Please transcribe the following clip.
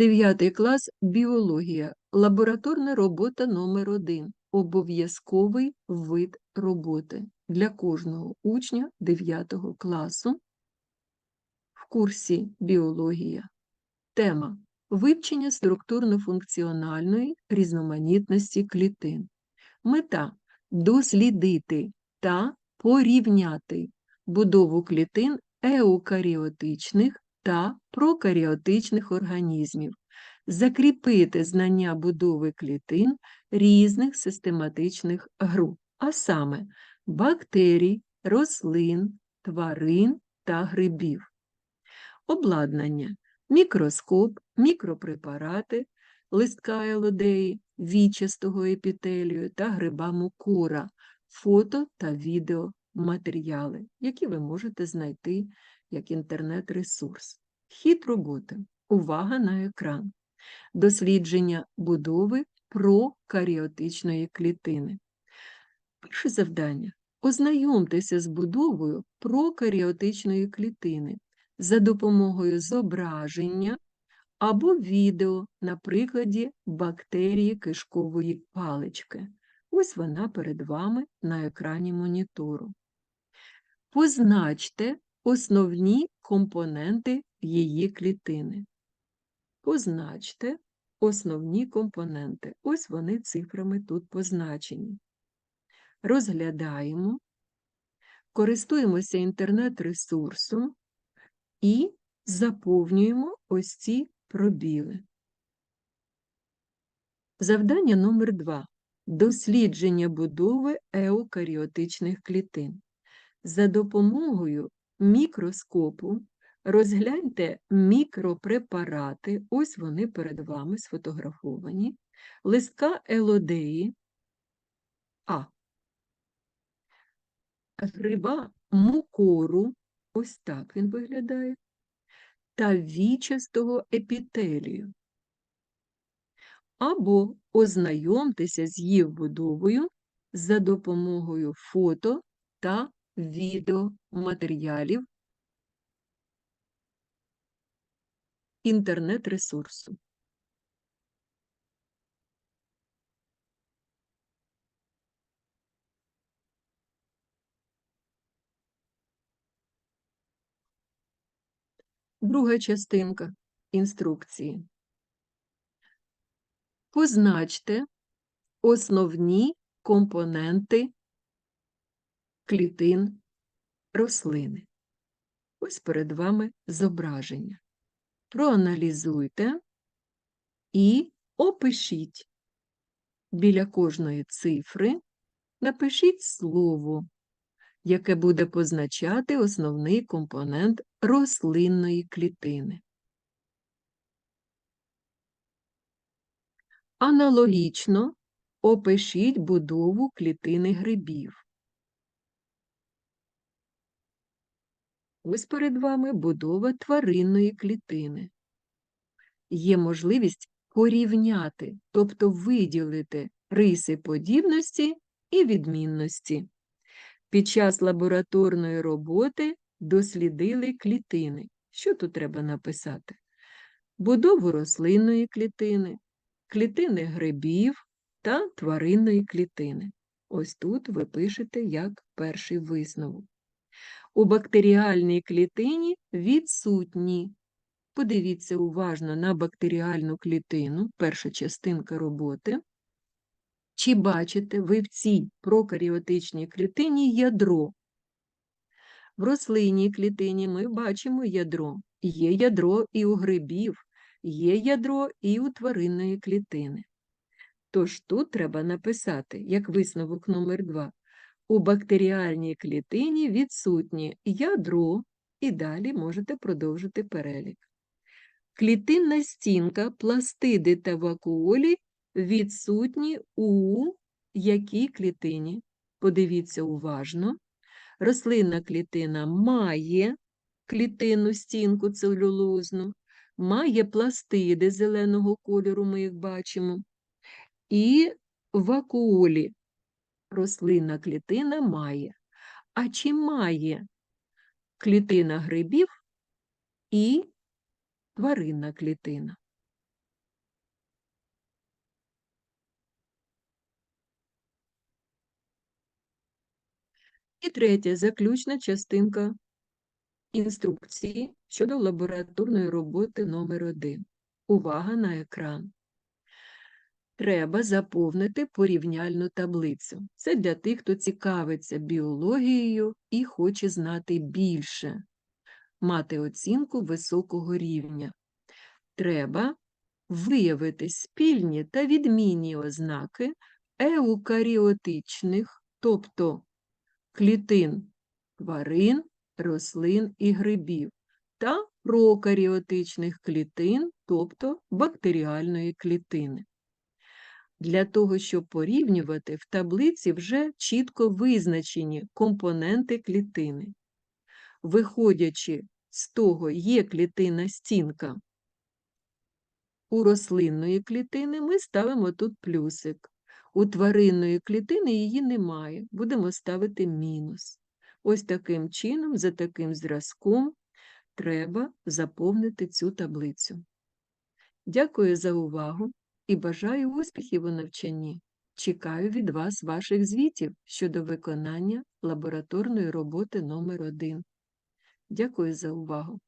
Дев'ятий клас біологія. Лабораторна робота номер 1 Обов'язковий вид роботи для кожного учня 9 класу в курсі біологія. Тема вивчення структурно-функціональної різноманітності клітин. Мета дослідити та порівняти будову клітин еукаріотичних та прокаріотичних організмів, закріпити знання будови клітин різних систематичних груп, а саме бактерій, рослин, тварин та грибів. Обладнання мікроскоп, мікропрепарати, листка елодеї, вічастого епітелію та гриба мукура, фото та відеоматеріали, які ви можете знайти як інтернет-ресурс. Хід роботи. Увага на екран. Дослідження будови прокаріотичної клітини. Перше завдання. Ознайомтеся з будовою прокаріотичної клітини за допомогою зображення або відео на прикладі бактерії кишкової палички. Ось вона перед вами на екрані монітору. Позначте основні компоненти її клітини. Позначте основні компоненти. Ось вони цифрами тут позначені. Розглядаємо, користуємося інтернет-ресурсом і заповнюємо ось ці пробіли. Завдання номер 2 Дослідження будови еукаріотичних клітин. За допомогою мікроскопу. Розгляньте мікропрепарати, ось вони перед вами сфотографовані, листка елодеї, а. Гриба мукору, ось так він виглядає, та вічастого епітелію. Або ознайомтеся з їх будовою за допомогою фото та відеоматеріалів інтернет-ресурсу. Друга частинка інструкції. Позначте основні компоненти клітин рослини. Ось перед вами зображення. Проаналізуйте і опишіть біля кожної цифри, напишіть слово, яке буде позначати основний компонент рослинної клітини. Аналогічно опишіть будову клітини грибів. Ось перед вами будова тваринної клітини. Є можливість порівняти, тобто виділити риси подібності і відмінності. Під час лабораторної роботи дослідили клітини. Що тут треба написати? Будову рослинної клітини, клітини грибів та тваринної клітини. Ось тут ви пишете як перший висновок. У бактеріальній клітині відсутні. Подивіться уважно на бактеріальну клітину, перша частинка роботи. Чи бачите ви в цій прокаріотичній клітині ядро? В рослинній клітині ми бачимо ядро. Є ядро і у грибів, є ядро і у тваринної клітини. Тож тут треба написати, як висновок номер 2 у бактеріальній клітині відсутні ядро, і далі можете продовжити перелік. Клітинна стінка, пластиди та вакуолі відсутні у якій клітині? Подивіться уважно. Рослинна клітина має клітинну стінку целюлозну, має пластиди зеленого кольору, ми їх бачимо, і вакуолі рослинна клітина має. А чи має клітина грибів і тваринна клітина? І третя заключна частинка інструкції щодо лабораторної роботи номер 1 Увага на екран. Треба заповнити порівняльну таблицю. Це для тих, хто цікавиться біологією і хоче знати більше, мати оцінку високого рівня. Треба виявити спільні та відмінні ознаки еукаріотичних, тобто клітин тварин, рослин і грибів, та прокаріотичних клітин, тобто бактеріальної клітини. Для того, щоб порівнювати, в таблиці вже чітко визначені компоненти клітини. Виходячи з того, є клітина стінка у рослинної клітини, ми ставимо тут плюсик. У тваринної клітини її немає, будемо ставити мінус. Ось таким чином, за таким зразком, треба заповнити цю таблицю. Дякую за увагу і бажаю успіхів у навчанні. Чекаю від вас ваших звітів щодо виконання лабораторної роботи номер 1 Дякую за увагу!